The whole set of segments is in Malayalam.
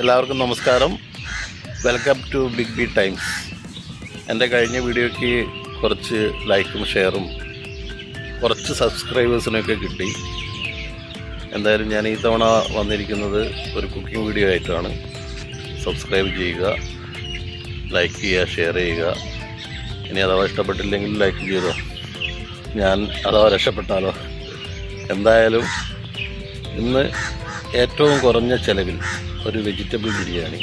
എല്ലാവർക്കും നമസ്കാരം. Welcome to Big B Times എന്റെ കഴിഞ്ഞ വീഡിയോയ്ക്ക് കുറച്ച് ലൈക്കും ഷെയറും കുറച്ച് സബ്സ്ക്രൈബേഴ്സിനൊക്കെ കിട്ടി. എന്തായാലും ഞാൻ ഈ തവണ വന്നിരിക്കുന്നത് ഒരു കുക്കിംഗ് വീഡിയോ ആയിട്ടാണ്. സബ്സ്ക്രൈബ് ചെയ്യുക ലൈക്ക് ചെയ്യുക ഷെയർ ചെയ്യുക. ഇനി അഥവാ ഇഷ്ടപ്പെട്ടില്ലെങ്കിൽ ലൈക്ക് ചെയ്തോ. ഞാൻ അഥവാ രക്ഷപ്പെട്ടാലോ. എന്തായാലും ഇന്ന് ഏറ്റവും കുറഞ്ഞ ചെലവിൽ ഒരു വെജിറ്റബിൾ ബിരിയാണി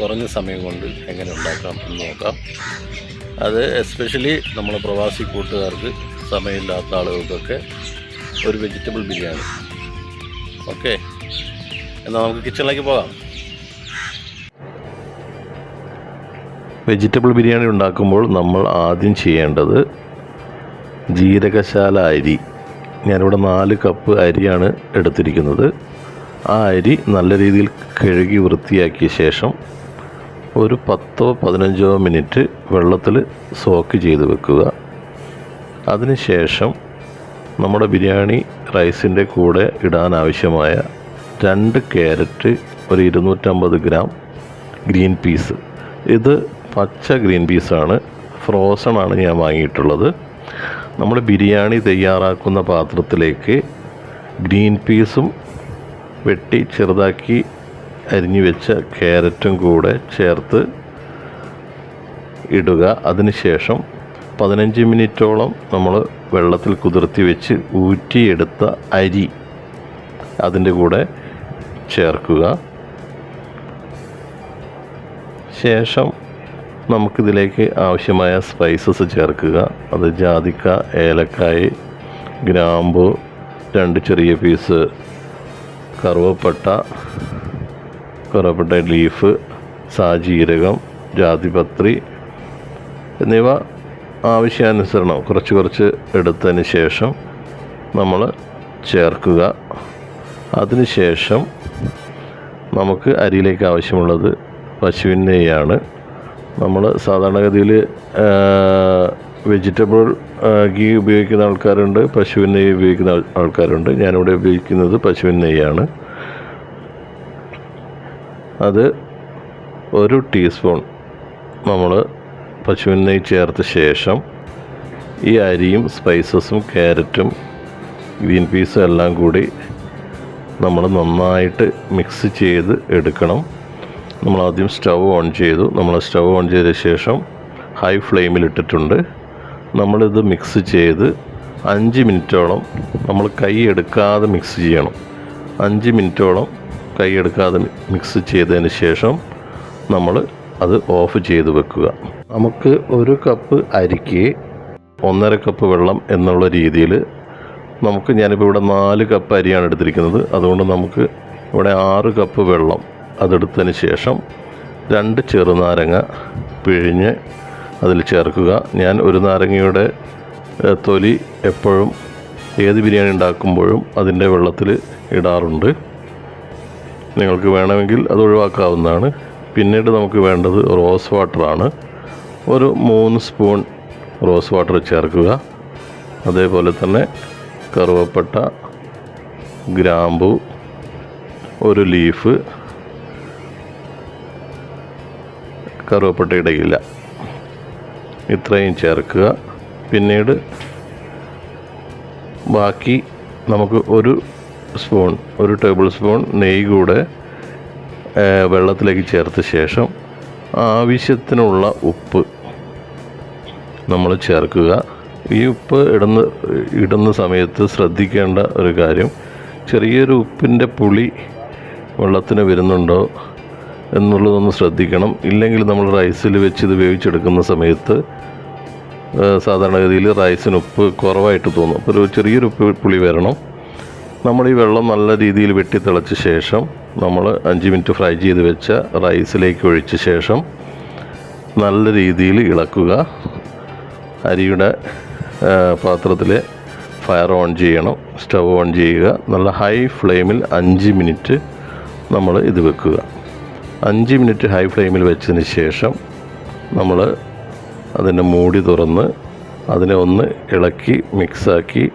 കുറഞ്ഞ സമയം കൊണ്ട് എങ്ങനെ ഉണ്ടാക്കാം എന്ന് നോക്കാം. അത് എസ്പെഷ്യലി നമ്മളെ പ്രവാസി കൂട്ടുകാർക്ക് സമയമില്ലാത്ത ആളുകൾക്കൊക്കെ ഒരു വെജിറ്റബിൾ ബിരിയാണി. ഓക്കെ എന്നാൽ നമുക്ക് കിച്ചണിലേക്ക് പോകാം. വെജിറ്റബിൾ ബിരിയാണി ഉണ്ടാക്കുമ്പോൾ നമ്മൾ ആദ്യം ചെയ്യേണ്ടത് ജീരകശാല അരി. ഞാനിവിടെ നാല് കപ്പ് അരിയാണ് എടുത്തിരിക്കുന്നത്. ആ അരി നല്ല രീതിയിൽ കഴുകി വൃത്തിയാക്കിയ ശേഷം ഒരു പത്തോ പതിനഞ്ചോ മിനിറ്റ് വെള്ളത്തിൽ സോക്ക് ചെയ്ത് വെക്കുക. അതിനുശേഷം നമ്മുടെ ബിരിയാണി റൈസിന്റെ കൂടെ ഇടാൻ ആവശ്യമായ രണ്ട് ക്യാരറ്റ് ഒരു ഇരുന്നൂറ്റമ്പത് ഗ്രാം ഗ്രീൻ പീസ്. ഇത് പച്ച ഗ്രീൻ പീസാണ്. ഫ്രോസൺ ആണ് ഞാൻ വാങ്ങിയിട്ടുള്ളത്. നമ്മൾ ബിരിയാണി തയ്യാറാക്കുന്ന പാത്രത്തിലേക്ക് ഗ്രീൻ പീസും വെട്ടി ചെറുതാക്കി അരിഞ്ഞു വെച്ച ക്യാരറ്റും കൂടെ ചേർത്ത് ഇടുക. അതിനുശേഷം പതിനഞ്ച് മിനിറ്റോളം നമ്മൾ വെള്ളത്തിൽ കുതിർത്തി വെച്ച് ഊറ്റിയെടുത്ത അരി അതിന്റെ കൂടെ ചേർക്കുക. ശേഷം നമുക്കിതിലേക്ക് ആവശ്യമായ സ്പൈസസ് ചേർക്കുക. അത് ജാതിക്ക ഏലക്കായ് ഗ്രാമ്പു രണ്ട് ചെറിയ പീസ് കറുവപ്പട്ട കറുവപ്പട്ട ലീഫ് സാജീരകം ജാതിപത്രി എന്നിവ ആവശ്യാനുസരണം കുറച്ച് കുറച്ച് എടുത്തതിന് ശേഷം നമ്മൾ ചേർക്കുക. അതിനുശേഷം നമുക്ക് അരിയിലേക്ക് ആവശ്യമുള്ളത് പശുവിൻ നെയ്യാണ് നമ്മൾ സാധാരണഗതിയിൽ വെജിറ്റബിൾ ഗീ ഉപയോഗിക്കുന്ന ആൾക്കാരുണ്ട് പശുവിൻ നെയ്യ് ഉപയോഗിക്കുന്ന ആൾ- ആൾക്കാരുണ്ട്. ഞാനിവിടെ ഉപയോഗിക്കുന്നത് പശുവിൻ നെയ്യാണ്. അത് ഒരു ടീസ്പൂൺ നമ്മൾ പശുവിൻ നെയ്യ് ചേർത്ത ശേഷം ഈ അരിയും സ്പൈസസും ക്യാരറ്റും ഗ്രീൻ പീസും എല്ലാം കൂടി നമ്മൾ നന്നായിട്ട് മിക്സ് ചെയ്ത് എടുക്കണം. നമ്മൾ ആദ്യം സ്റ്റൗ ഓൺ ചെയ്തു. നമ്മൾ സ്റ്റൗ ഓൺ ചെയ്ത ശേഷം ഹൈ ഫ്ലെയിമിൽ ഇട്ടിട്ടുണ്ട്. നമ്മളിത് മിക്സ് ചെയ്ത് അഞ്ച് മിനിറ്റോളം നമ്മൾ കൈ എടുക്കാതെ മിക്സ് ചെയ്യണം. അഞ്ച് മിനിറ്റോളം കൈ എടുക്കാതെ മിക്സ് ചെയ്തതിന് ശേഷം നമ്മൾ അത് ഓഫ് ചെയ്ത് വെക്കുക. നമുക്ക് ഒരു കപ്പ് അരിക്ക് ഒന്നര കപ്പ് വെള്ളം എന്നുള്ള രീതിയിൽ നമുക്ക് ഞാനിപ്പോൾ ഇവിടെ നാല് കപ്പ് അരിയാണ് എടുത്തിരിക്കുന്നത്. അതുകൊണ്ട് നമുക്ക് ഇവിടെ ആറ് കപ്പ് വെള്ളം അതെടുത്തതിന് ശേഷം രണ്ട് ചെറുനാരങ്ങ പിഴിഞ്ഞ് അതിൽ ചേർക്കുക. ഞാൻ ഒരു നാരങ്ങയുടെ തൊലി എപ്പോഴും ഏത് ബിരിയാണി ഉണ്ടാക്കുമ്പോഴും അതിന്റെ വെള്ളത്തിൽ ഇടാറുണ്ട്. നിങ്ങൾക്ക് വേണമെങ്കിൽ അത് ഒഴിവാക്കാവുന്നതാണ്. പിന്നീട് നമുക്ക് വേണ്ടത് റോസ് വാട്ടറാണ്. ഒരു മൂന്ന് സ്പൂൺ റോസ് വാട്ടർ ചേർക്കുക. അതേപോലെ തന്നെ കറുവപ്പട്ട ഗ്രാമ്പു ഒരു ലീഫ് കറുവപ്പട്ട ഇടയില്ല ഇത്രയും ചേർക്കുക. പിന്നീട് ബാക്കി നമുക്ക് ഒരു സ്പൂൺ ഒരു ടേബിൾ സ്പൂൺ നെയ്യ് കൂടെ വെള്ളത്തിലേക്ക് ചേർത്ത ശേഷം ആവശ്യത്തിനുള്ള ഉപ്പ് നമ്മൾ ചേർക്കുക. ഈ ഉപ്പ് ഇടുന്ന ഇടുന്ന സമയത്ത് ശ്രദ്ധിക്കേണ്ട ഒരു കാര്യം ചെറിയൊരു ഉപ്പിന്റെ പുളി വെള്ളത്തിന് വരുന്നുണ്ടോ? എന്നുള്ളതൊന്ന് ശ്രദ്ധിക്കണം. ഇല്ലെങ്കിൽ നമ്മൾ റൈസിൽ വെച്ച് ഇത് വേവിച്ചെടുക്കുന്ന സമയത്ത് സാധാരണഗതിയിൽ റൈസിന് ഉപ്പ് കുറവായിട്ട് തോന്നും. അപ്പോൾ ഒരു ചെറിയൊരു ഉപ്പ് പുളി വരണം. നമ്മൾ ഈ വെള്ളം നല്ല രീതിയിൽ വെട്ടി തിളച്ച ശേഷം നമ്മൾ അഞ്ച് മിനിറ്റ് ഫ്രൈ ചെയ്ത് വെച്ച റൈസിലേക്ക് ഒഴിച്ച ശേഷം നല്ല രീതിയിൽ ഇളക്കുക. അരിയുടെ പാത്രത്തിൽ ഫയർ ഓൺ ചെയ്യണം. സ്റ്റവ് ഓൺ ചെയ്യുക. നല്ല ഹൈ ഫ്ലെയിമിൽ അഞ്ച് മിനിറ്റ് നമ്മൾ ഇത് വെക്കുക. അഞ്ച് മിനിറ്റ് ഹൈ ഫ്ലെയിമിൽ വെച്ചതിന് ശേഷം നമ്മൾ അതിന്റെ മൂടി തുറന്ന് അതിനെ ഒന്ന് ഇളക്കി മിക്സാക്കി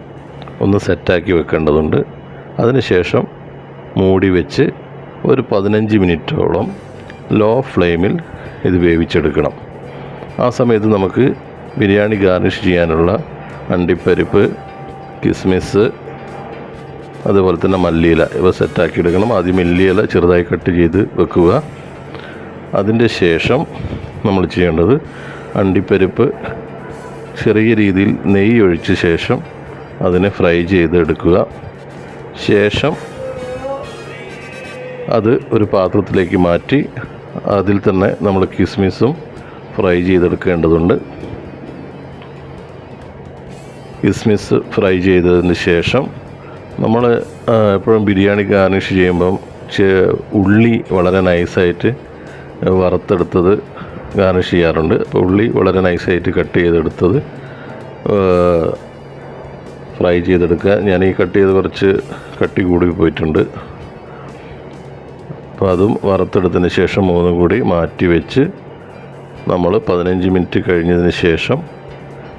ഒന്ന് സെറ്റാക്കി വെക്കേണ്ടതുണ്ട്. അതിനുശേഷം മൂടി വെച്ച് ഒരു പതിനഞ്ച് മിനിറ്റോളം ലോ ഫ്ലെയിമിൽ ഇത് വേവിച്ചെടുക്കണം. ആ സമയത്ത് നമുക്ക് ബിരിയാണി ഗാർണിഷ് ചെയ്യാനുള്ള അണ്ടിപ്പരിപ്പ് കിസ്മിസ് അതുപോലെ തന്നെ മല്ലിയില ഇവ സെറ്റാക്കി എടുക്കണം. ആദ്യം മല്ലിയില ചെറുതായി കട്ട് ചെയ്ത് വെക്കുക. അതിന്റെ ശേഷം നമ്മൾ ചെയ്യേണ്ടത് അണ്ടിപ്പരിപ്പ് ചെറിയ രീതിയിൽ നെയ്യ് ഒഴിച്ച ശേഷം അതിനെ ഫ്രൈ ചെയ്തെടുക്കുക. ശേഷം അത് ഒരു പാത്രത്തിലേക്ക് മാറ്റി അതിൽ തന്നെ നമ്മൾ കിസ്മിസും ഫ്രൈ ചെയ്തെടുക്കേണ്ടതുണ്ട്. കിസ്മിസ് ഫ്രൈ ചെയ്തതിന് ശേഷം നമ്മൾ എപ്പോഴും ബിരിയാണി ഗാർണിഷ് ചെയ്യുമ്പം ഉള്ളി വളരെ നൈസായിട്ട് വറുത്തെടുത്തത് ഗാർണിഷ് ചെയ്യാറുണ്ട്. അപ്പോൾ ഉള്ളി വളരെ നൈസായിട്ട് കട്ട് ചെയ്തെടുത്തത് ഫ്രൈ ചെയ്തെടുക്കുക. ഞാൻ ഈ കട്ട് ചെയ്ത് കുറച്ച് കട്ടി കൂടി പോയിട്ടുണ്ട്. അപ്പോൾ അതും വറുത്തെടുത്തതിന് ശേഷം മൂന്നും കൂടി മാറ്റി വെച്ച് നമ്മൾ പതിനഞ്ച് മിനിറ്റ് കഴിഞ്ഞതിന് ശേഷം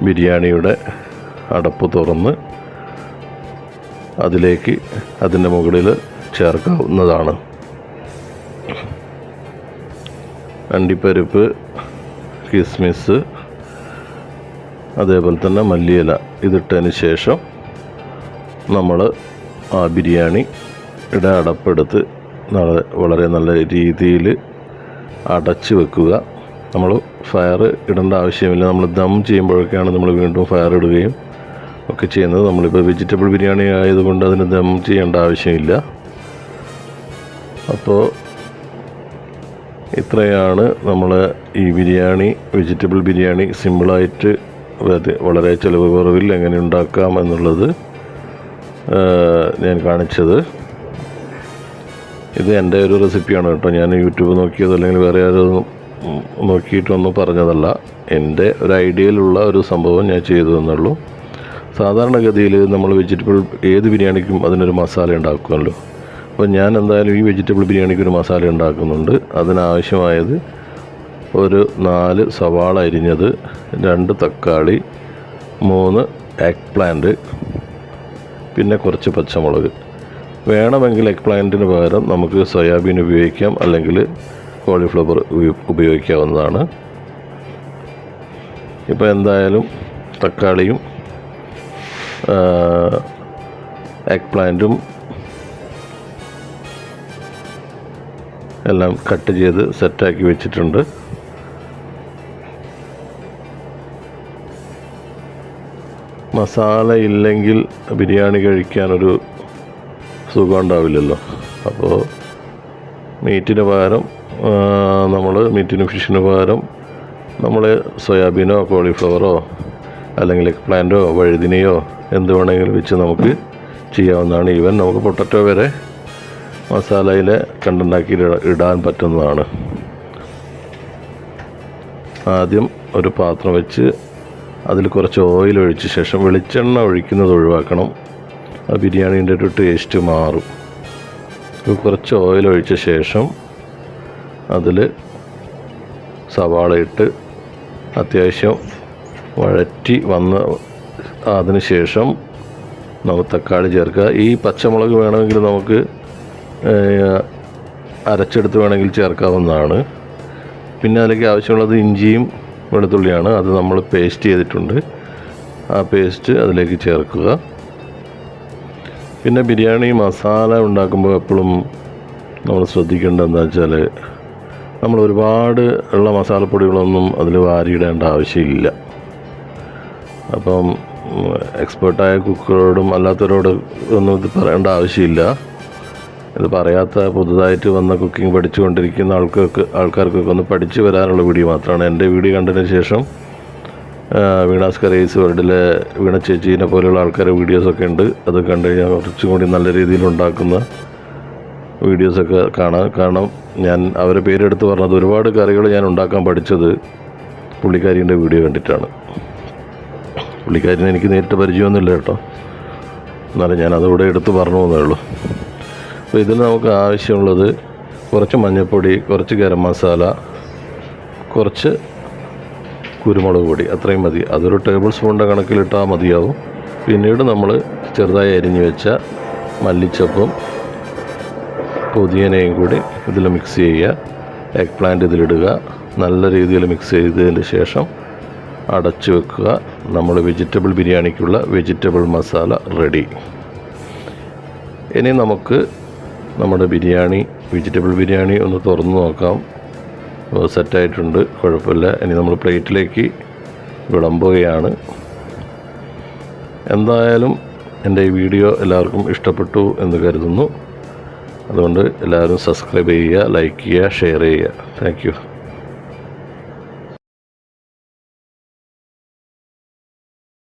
ബിരിയാണിയുടെ അടപ്പ് തുറന്ന് അതിലേക്ക് അതിന്റെ മുകളിൽ ചേർക്കാവുന്നതാണ്. അണ്ടിപ്പരിപ്പ് കിസ്മിസ് അതേപോലെ തന്നെ മല്ലിയില ഇതിട്ടതിന് ശേഷം നമ്മൾ ആ ബിരിയാണി ഇടെ അടപ്പെടുത്ത് വളരെ നല്ല രീതിയിൽ അടച്ച് വെക്കുക. നമ്മൾ ഫയർ ഇടേണ്ട ആവശ്യമില്ല. നമ്മൾ ദം ചെയ്യുമ്പോഴൊക്കെയാണ് നമ്മൾ വീണ്ടും ഫയർ ഇടുകയും ഒക്കെ ചെയ്യുന്നത് നമ്മളിപ്പോൾ വെജിറ്റബിൾ ബിരിയാണി ആയതുകൊണ്ട് അതിന് ദം ചെയ്യേണ്ട ആവശ്യമില്ല. അപ്പോൾ ഇത്രയാണ് നമ്മൾ ഈ ബിരിയാണി വെജിറ്റബിൾ ബിരിയാണി സിമ്പിളായിട്ട് വളരെ ചിലവ് കുറവിൽ എങ്ങനെ ഉണ്ടാക്കാം എന്നുള്ളത് ഞാൻ കാണിച്ചത്. ഇത് എന്റെ ഒരു റെസിപ്പിയാണ് കേട്ടോ. ഞാൻ യൂട്യൂബ് നോക്കിയത് അല്ലെങ്കിൽ വേറെ ആരും നോക്കിയിട്ടൊന്നും പറഞ്ഞതല്ല. എന്റെ ഒരു ഐഡിയയിലുള്ള ഒരു സംഭവം ഞാൻ ചെയ്തു എന്നുള്ളൂ സാധാരണഗതിയിൽ നമ്മൾ വെജിറ്റബിൾ ഏത് ബിരിയാണിക്കും അതിനൊരു മസാല ഉണ്ടാക്കുമല്ലോ. അപ്പോൾ ഞാൻ എന്തായാലും ഈ വെജിറ്റബിൾ ബിരിയാണിക്ക് ഒരു മസാല ഉണ്ടാക്കുന്നുണ്ട്. അതിനാവശ്യമായത് ഒരു നാല് സവാള അരിഞ്ഞത് രണ്ട് തക്കാളി മൂന്ന് എഗ് പ്ലാന്റ് പിന്നെ കുറച്ച് പച്ചമുളക്. വേണമെങ്കിൽ എഗ് പ്ലാന്റിന് പകരം നമുക്ക് സോയാബീൻ ഉപയോഗിക്കാം അല്ലെങ്കിൽ കോളിഫ്ലവർ ഉപയോഗിക്കാവുന്നതാണ്. ഇപ്പോൾ എന്തായാലും തക്കാളിയും എഗ് പ്ലാന്റും എല്ലാം കട്ട് ചെയ്ത് സെറ്റാക്കി വെച്ചിട്ടുണ്ട്. മസാല ഇല്ലെങ്കിൽ ബിരിയാണി കഴിക്കാനൊരു സുഖം ഉണ്ടാവില്ലല്ലോ. അപ്പോൾ മീറ്റിന് പകരം നമ്മൾ മീറ്റിന് ഫിഷിന് പകരം നമ്മൾ സോയാബീനോ കോളിഫ്ലവറോ അല്ലെങ്കിൽ പ്ലാന്റോ വഴുതിനെയോ എന്ത് വേണമെങ്കിലും വെച്ച് നമുക്ക് ചെയ്യാവുന്നതാണ്. ഈവൻ നമുക്ക് പൊട്ടറ്റോ വരെ മസാലയിൽ കണ്ടുണ്ടാക്കി ഇടാൻ പറ്റുന്നതാണ്. ആദ്യം ഒരു പാത്രം വെച്ച് അതിൽ കുറച്ച് ഓയിൽ ഒഴിച്ച ശേഷം വെളിച്ചെണ്ണ ഒഴിക്കുന്നത് ഒഴിവാക്കണം. ആ ബിരിയാണീന്റെ ഒരു ടേസ്റ്റ് മാറും. കുറച്ച് ഓയിൽ ഒഴിച്ച ശേഷം അതിൽ സവാള ഇട്ട് അത്യാവശ്യം വഴറ്റി വന്ന് അതിന് ശേഷം നമുക്ക് തക്കാളി ചേർക്കുക. ഈ പച്ചമുളക് വേണമെങ്കിൽ നമുക്ക് അരച്ചെടുത്ത് വേണമെങ്കിൽ ചേർക്കാവുന്നതാണ്. പിന്നെ അതിലേക്ക് ആവശ്യമുള്ളത് ഇഞ്ചിയും വെളുത്തുള്ളിയാണ്. അത് നമ്മൾ പേസ്റ്റ് ചെയ്തിട്ടുണ്ട്. ആ പേസ്റ്റ് അതിലേക്ക് ചേർക്കുക. പിന്നെ ബിരിയാണി മസാല ഉണ്ടാക്കുമ്പോൾ എപ്പോഴും നമ്മൾ ശ്രദ്ധിക്കേണ്ടത് എന്താ വെച്ചാൽ നമ്മൾ ഒരുപാട് ഉള്ള മസാലപ്പൊടികളൊന്നും അതിൽ വാരിയിടേണ്ട ആവശ്യമില്ല. അപ്പം എക്സ്പേർട്ടായ കുക്കറോടും അല്ലാത്തവരോട് ഒന്നും ഇത് പറയേണ്ട ആവശ്യമില്ല. ഇത് പറയാത്ത പുതുതായിട്ട് വന്ന കുക്കിംഗ് പഠിച്ചുകൊണ്ടിരിക്കുന്ന ആൾക്കൊക്കെ ആൾക്കാർക്കൊക്കെ ഒന്ന് പഠിച്ചു വരാനുള്ള വീഡിയോ മാത്രമാണ്. എന്റെ വീഡിയോ കണ്ടതിന് ശേഷം വീണാസ് കറേസ് വേൾഡിലെ വീണ ചേച്ചീനെ പോലെയുള്ള ആൾക്കാരുടെ വീഡിയോസൊക്കെ ഉണ്ട്. അത് കണ്ടു കഴിഞ്ഞാൽ കുറച്ചും കൂടി നല്ല രീതിയിൽ ഉണ്ടാക്കുന്ന വീഡിയോസൊക്കെ കാണാം കാരണം ഞാൻ അവരെ പേരെടുത്ത് പറഞ്ഞത് ഒരുപാട് കറികൾ ഞാൻ ഉണ്ടാക്കാൻ പഠിച്ചത് പുള്ളിക്കാരിന്റെ വീഡിയോ കണ്ടിട്ടാണ്. പുള്ളിക്കാരിനെ എനിക്ക് നേരിട്ട് പരിചയമൊന്നുമില്ല കേട്ടോ. എന്നാലും ഞാൻ അതിവിടെ എടുത്ത് പറഞ്ഞു എന്നേ ഉള്ളൂ. അപ്പോൾ ഇതിൽ നമുക്ക് ആവശ്യമുള്ളത് കുറച്ച് മഞ്ഞൾപ്പൊടി കുറച്ച് ഗരം മസാല കുറച്ച് കുരുമുളക് പൊടി. അത്രയും മതി. അതൊരു ടേബിൾ സ്പൂണിന്റെ കണക്കിലിട്ടാൽ മതിയാവും. പിന്നീട് നമ്മൾ ചെറുതായി അരിഞ്ഞു വെച്ച മല്ലിച്ചപ്പും പുതിയനയും കൂടി ഇതിൽ മിക്സ് ചെയ്യുക. എഗ് പ്ലാന്റ് ഇതിലിടുക. നല്ല രീതിയിൽ മിക്സ് ചെയ്തതിന് ശേഷം അടച്ചു വെക്കുക. നമ്മൾ വെജിറ്റബിൾ ബിരിയാണിക്കുള്ള വെജിറ്റബിൾ മസാല റെഡി ഇനി നമുക്ക് നമ്മുടെ ബിരിയാണി വെജിറ്റബിൾ ബിരിയാണി ഒന്ന് തുറന്ന് നോക്കാം. സെറ്റായിട്ടുണ്ട് കുഴപ്പമില്ല. ഇനി നമ്മൾ പ്ലേറ്റിലേക്ക് വിളമ്പുകയാണ്. എന്തായാലും എന്റെ ഈ വീഡിയോ എല്ലാവർക്കും ഇഷ്ടപ്പെട്ടു എന്ന് കരുതുന്നു. അതുകൊണ്ട് എല്ലാവരും സബ്സ്ക്രൈബ് ചെയ്യുക ലൈക്ക് ചെയ്യുക ഷെയർ ചെയ്യുക. താങ്ക്